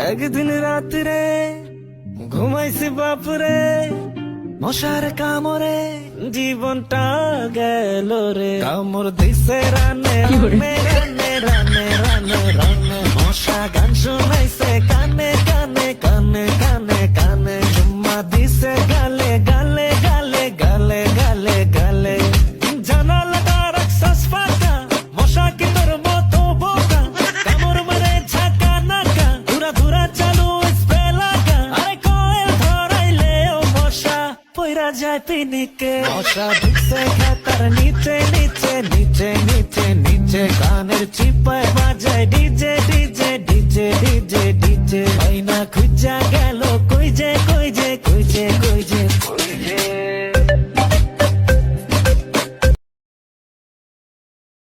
একদিন রাত্রে ঘুমাইছি বাপরে মশার কামরে জীবনটা গেল রে। কামর দিছে রানে রানে রানে রানে রানে রানে মশা গান শুনাইছে ধুরা চালু, স্প্রে লাগা। আরে কয়েল ধরাইলেও মশা, পইরা যায় পিনিকে। মশা ঢুকছে খাতার নিচে নিচে নিচে নিচে নিচে। কানের চিপায় বাজায় DJ DJ DJ DJ DJ. বাইনা খুঁজা গেল, কই যে কই যে কই যে